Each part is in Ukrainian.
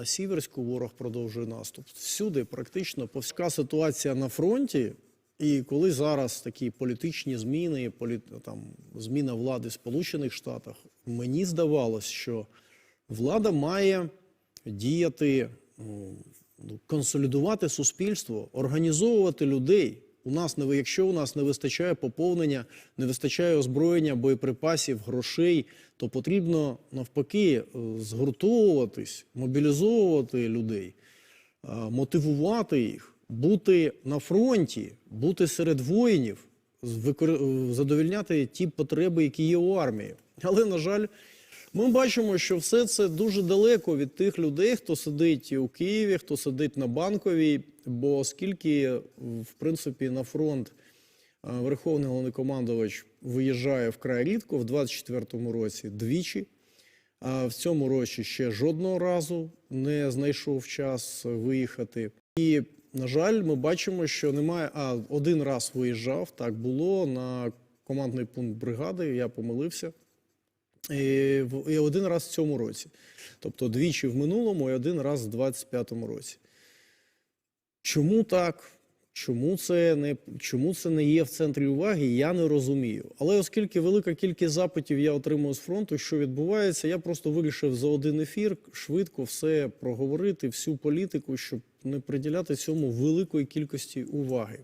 На Сіверську ворог продовжує наступ. Всюди практично повська ситуація на фронті. І коли зараз такі політичні зміни, полі... там, зміна влади в Сполучених Штатах, мені здавалось, що влада має діяти, ну, консолідувати суспільство, організовувати людей. У нас не якщо у нас не вистачає поповнення, не вистачає озброєння, боєприпасів, грошей, то потрібно навпаки е, згуртовуватись, мобілізовувати людей, е, мотивувати їх, бути на фронті, бути серед воїнів, е, задовільняти ті потреби, які є у армії. Але, на жаль, ми бачимо, що все це дуже далеко від тих людей, хто сидить у Києві, хто сидить на банковій. Бо оскільки, в принципі, на фронт е, Верховний головнокомандувач виїжджає вкрай рідко, в 24-му році двічі. А в цьому році ще жодного разу не знайшов час виїхати. І, на жаль, ми бачимо, що немає. А один раз виїжджав, так було на командний пункт бригади. Я помилився. І, один раз в цьому році. Тобто двічі в минулому і один раз в 25-му році. Чому так? Чому це не чому це не є в центрі уваги? Я не розумію. Але оскільки велика кількість запитів я отримую з фронту, що відбувається, я просто вирішив за один ефір швидко все проговорити, всю політику, щоб не приділяти цьому великої кількості уваги.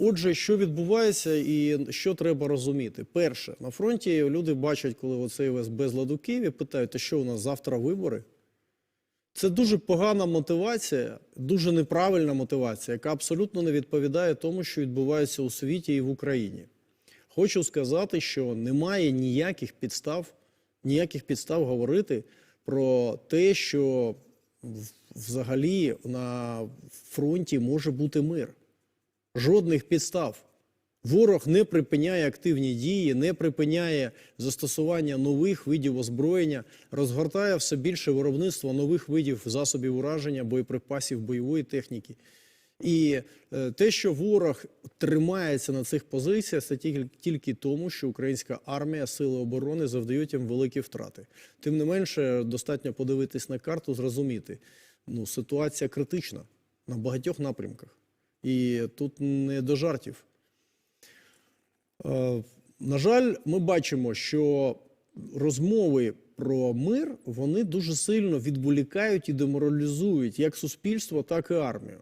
Отже, що відбувається і що треба розуміти? Перше, на фронті люди бачать, коли оцей весь безлад у Києві, питають, а що у нас завтра вибори? Це дуже погана мотивація, дуже неправильна мотивація, яка абсолютно не відповідає тому, що відбувається у світі і в Україні. Хочу сказати, що немає ніяких підстав, ніяких підстав говорити про те, що взагалі на фронті може бути мир. Жодних підстав. Ворог не припиняє активні дії, не припиняє застосування нових видів озброєння, розгортає все більше виробництва нових видів засобів ураження, боєприпасів, бойової техніки. І е, те, що ворог тримається на цих позиціях, це тільки тому, що українська армія, сили оборони завдають їм великі втрати. Тим не менше, достатньо подивитись на карту, зрозуміти, ну, ситуація критична на багатьох напрямках. І тут не до жартів. Е, На жаль, ми бачимо, що розмови про мир вони дуже сильно відволікають і деморалізують як суспільство, так і армію.